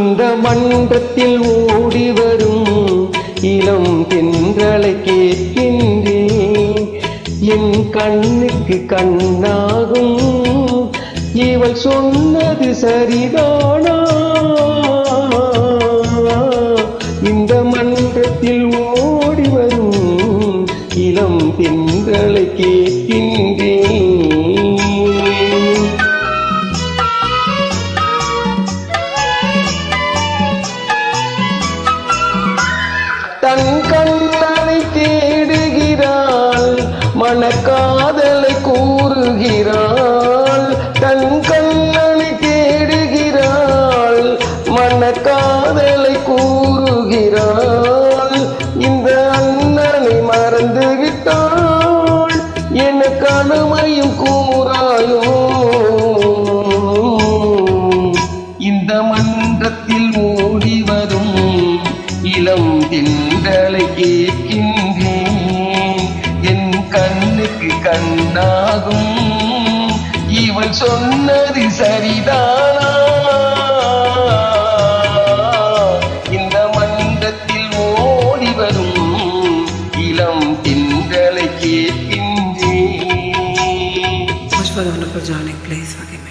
இந்த மன்றத்தில் ஓடி வரும் இளம் தென்றலை கேட்கின்றேன். என் கண்ணுக்கு கண்ணாகும். இவள் சொன்னது சரிதானா? இந்த மன்றத்தில் ஓடி வரும் இளம் தென்றலை கேட்கின்ற i'm going திங்களை கேட்கின்றேன் என் கண்ணுக்கு கண்ணாகும் இவள் சொன்னது சரிதானா இந்த மன்றத்தில் ஓடி வரும் இளம் திங்களை கேட்கின்றேன் Much for the wonderful journey. Please forgive me.